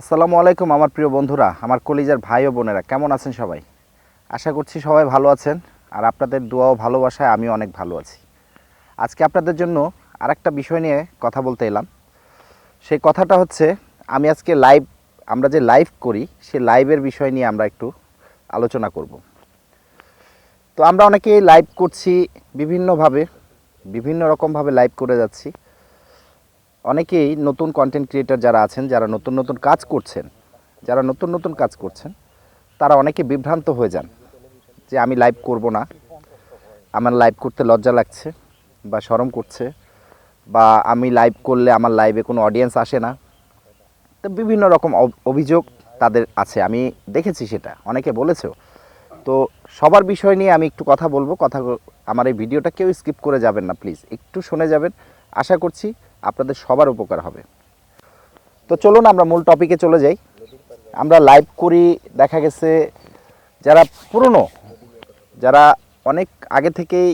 আসসালামু আলাইকুম আমার প্রিয় বন্ধুরা, আমার কলিজার ভাই ও বোনেরা, কেমন আছেন সবাই? আশা করছি সবাই ভালো আছেন, আর আপনাদের দোয়া ও ভালোবাসায় আমি অনেক ভালো আছি। আজকে আপনাদের জন্য আরেকটা বিষয় নিয়ে কথা বলতে এলাম। সেই কথাটা হচ্ছে, আমি আজকে লাইভ আমরা যে লাইভ করি, সে লাইভের বিষয় নিয়ে আমরা একটু আলোচনা করব। তো আমরা অনেকেই লাইভ করছি, বিভিন্নভাবে বিভিন্ন রকমভাবে লাইভ করে যাচ্ছি। অনেকেই নতুন কন্টেন্ট ক্রিয়েটার যারা আছেন, যারা নতুন নতুন কাজ করছেন, যারা নতুন নতুন কাজ করছেন, তারা অনেকে বিভ্রান্ত হয়ে যান যে আমি লাইভ করব না। আমার লাইভ করতে লজ্জা লাগছে বা শরম করছে বা আমি লাইভ করলে আমার লাইভে কোনো অডিয়েন্স আসে না। তো বিভিন্ন রকম অভ- অভিযোগ তাদের আছে, আমি দেখেছি সেটা, অনেকে বলেছেও। তো সবার বিষয় নিয়ে আমি একটু কথা বলব, কথা আমার এই ভিডিওটা কেউ স্কিপ করে যাবেন না প্লিজ একটু শুনে যাবেন। আশা করছি আপনাদের সবার উপকার হবে। তো চলুন আমরা মূল টপিকে চলে যাই। আমরা লাইভ করি, দেখা গেছে যারা পুরনো, যারা অনেক আগে থেকেই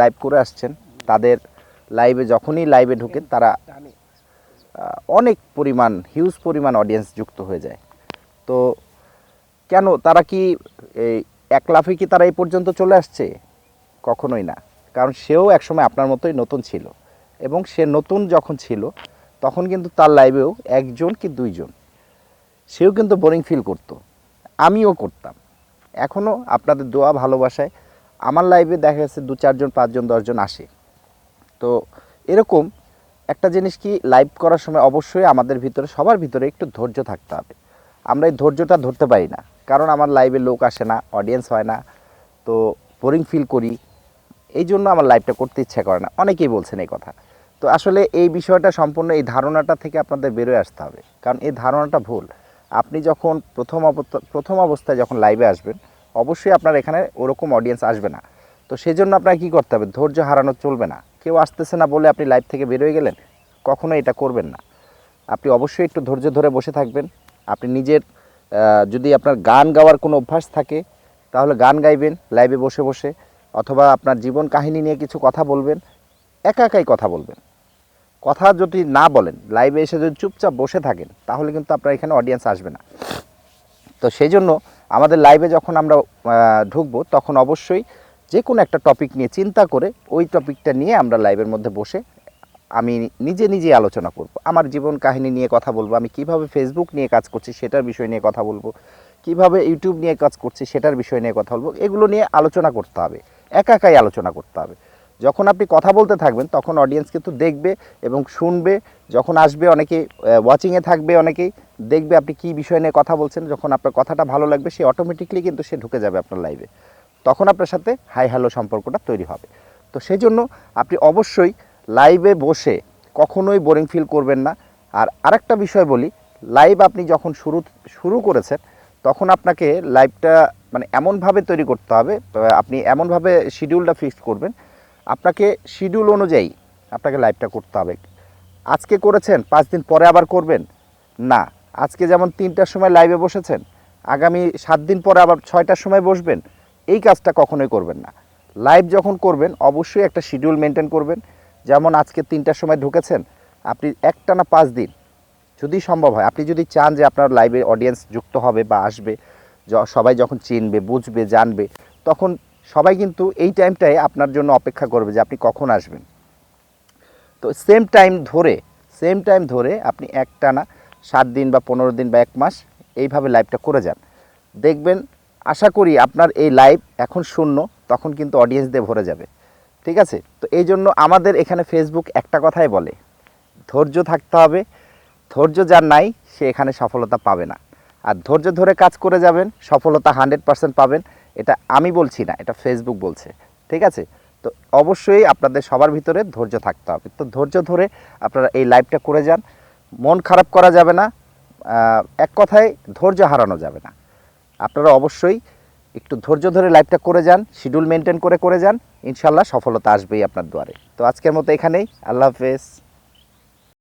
লাইভ করে আসছেন, তাদের লাইভে যখনই লাইভে ঢোকেন, তারা অনেক পরিমাণ হিউজ পরিমাণ অডিয়েন্স যুক্ত হয়ে যায়। তো কেন, তারা কি, এই এক লাফে কি তারা এই পর্যন্ত চলে আসছে? কখনোই না। কারণ সেও একসময় আপনার মতোই নতুন ছিল। এবং সে নতুন যখন ছিল, তখন কিন্তু তার লাইভেও একজন কি দুইজন। সেও কিন্তু বোরিং ফিল করতো। আমিও করতাম। এখনও আপনাদের দোয়া, ভালোবাসায় আমার লাইভে দেখা গেছে দু চারজন, পাঁচজন, দশজন আসে। তো এরকম একটা জিনিস কি লাইভ করার সময় অবশ্যই আমাদের ভিতরে, সবার ভিতরে একটু ধৈর্য থাকতে হবে। আমরা এই ধৈর্যটা ধরতে পারি না। কারণ আমার লাইভে লোক আসে না অডিয়েন্স হয় না। তো বোরিং ফিল করি। এই জন্য আমার লাইভটা করতে ইচ্ছা করে না। অনেকেই বলছেন এই কথা। তো আসলে এই বিষয়টা সম্পূর্ণ এই ধারণাটা থেকে আপনাদের বেরোয় আসতে হবে। কারণ এই ধারণাটা ভুল। আপনি যখন প্রথম প্রথম অবস্থায় যখন লাইভে আসবেন, অবশ্যই আপনার এখানে ওরকম অডিয়েন্স আসবে না। তো সেই জন্য আপনাকে কী করতে হবে? ধৈর্য হারানো চলবে না। কেউ আসতেছে না বলে আপনি লাইভ থেকে বেরোয় গেলেন, কখনো এটা করবেন না। আপনি অবশ্যই একটু ধৈর্য ধরে বসে থাকবেন। আপনি নিজের যদি আপনার গান গাওয়ার কোনো অভ্যাস থাকে, তাহলে গান গাইবেন লাইভে বসে বসে। অথবা আপনার জীবন কাহিনী নিয়ে কিছু কথা বলবেন, একা একাই কথা বলবেন। কথা যদি না বলেন লাইভে এসে যদি চুপচাপ বসে থাকেন, তাহলে কিন্তু আপনার এখানে অডিয়েন্স আসবে না। তো সেই জন্য আমাদের লাইভে যখন আমরা ঢুকবো, তখন অবশ্যই যে কোনো একটা টপিক নিয়ে চিন্তা করে ওই টপিকটা নিয়ে আমরা লাইভের মধ্যে বসে আমি নিজে নিজে আলোচনা করব। আমার জীবন কাহিনী নিয়ে কথা বলব, আমি কীভাবে ফেসবুক নিয়ে কাজ করছি সেটার বিষয় নিয়ে কথা বলব, কীভাবে ইউটিউব নিয়ে কাজ করছি সেটার বিষয় নিয়ে কথা বলব, এগুলো নিয়ে আলোচনা করতে হবে, একা একাই আলোচনা করতে হবে। যখন আপনি কথা বলতে থাকবেন, তখন অডিয়েন্স কিন্তু দেখবে এবং শুনবে। যখন আসবে, অনেকে ওয়াচিংয়ে থাকবে, অনেকেই দেখবে আপনি কী বিষয় নিয়ে কথা বলছেন। যখন আপনার কথাটা ভালো লাগবে, সে অটোমেটিকলি কিন্তু সে ঢুকে যাবে আপনার লাইভে তখন আপনার সাথে হাই হ্যালো সম্পর্কটা তৈরি হবে। তো সেই জন্য আপনি অবশ্যই লাইভে বসে কখনোই বোরিং ফিল করবেন না। আর আরেকটা বিষয় বলি লাইভ আপনি যখন শুরু শুরু করেছেন, তখন আপনাকে লাইভটা মানে এমনভাবে তৈরি করতে হবে আপনি এমনভাবে শিডিউলটা ফিক্সড করবেন আপনাকে শিডিউল অনুযায়ী আপনাকে লাইভটা করতে হবে। আজকে করেছেন, পাঁচ দিন পরে আবার করবেন? না। আজকে যেমন তিনটার সময় লাইভে বসেছেন, আগামী সাত দিন পরে আবার ছয়টার সময় বসবেন, এই কাজটা কখনোই করবেন না। লাইভ যখন করবেন, অবশ্যই একটা শিডিউল মেনটেন করবেন। যেমন আজকে তিনটার সময় ঢুকেছেন, আপনি একটানা পাঁচ দিন, যদি সম্ভব হয়, আপনি যদি চান যে আপনার লাইভে অডিয়েন্স যুক্ত হবে বা আসবে সবাই যখন চিনবে, বুঝবে, জানবে, তখন সবাই কিন্তু এই টাইমটাই আপনার জন্য অপেক্ষা করবে যে আপনি কখন আসবেন। তো সেম টাইম ধরে সেম টাইম ধরে আপনি একটানা সাত দিন বা পনেরো দিন বা এক মাস এইভাবে লাইভটা করে যান। দেখবেন, আশা করি আপনার এই লাইভ এখন শূন্য, তখন কিন্তু অডিয়েন্স দিয়ে ভরে যাবে। ঠিক আছে? তো এই জন্য আমাদের এখানে ফেসবুক একটা কথাই বলে, ধৈর্য থাকতে হবে। ধৈর্য যার নাই, সে এখানে সফলতা পাবে না। আর ধৈর্য ধরে কাজ করে যাবেন, সফলতা হান্ড্রেড পার্সেন্ট পাবেন। এটা আমি বলছি না, এটা ফেসবুক বলছে, ঠিক আছে? তো অবশ্যই আপনাদের সবার ভিতরে ধৈর্য থাকতে হবে। তো ধৈর্য ধরে আপনারা এই লাইভটা করে যান, মন খারাপ করা যাবে না এক কথায় ধৈর্য হারানো যাবে না। আপনারা অবশ্যই একটু ধৈর্য ধরে লাইভটা করে যান শিডিউল মেনটেন করে করে যান ইনশাল্লাহ সফলতা আসবেই আপনার দুয়ারে। তো আজকের মতো এখানেই, আল্লাহ হাফেজ।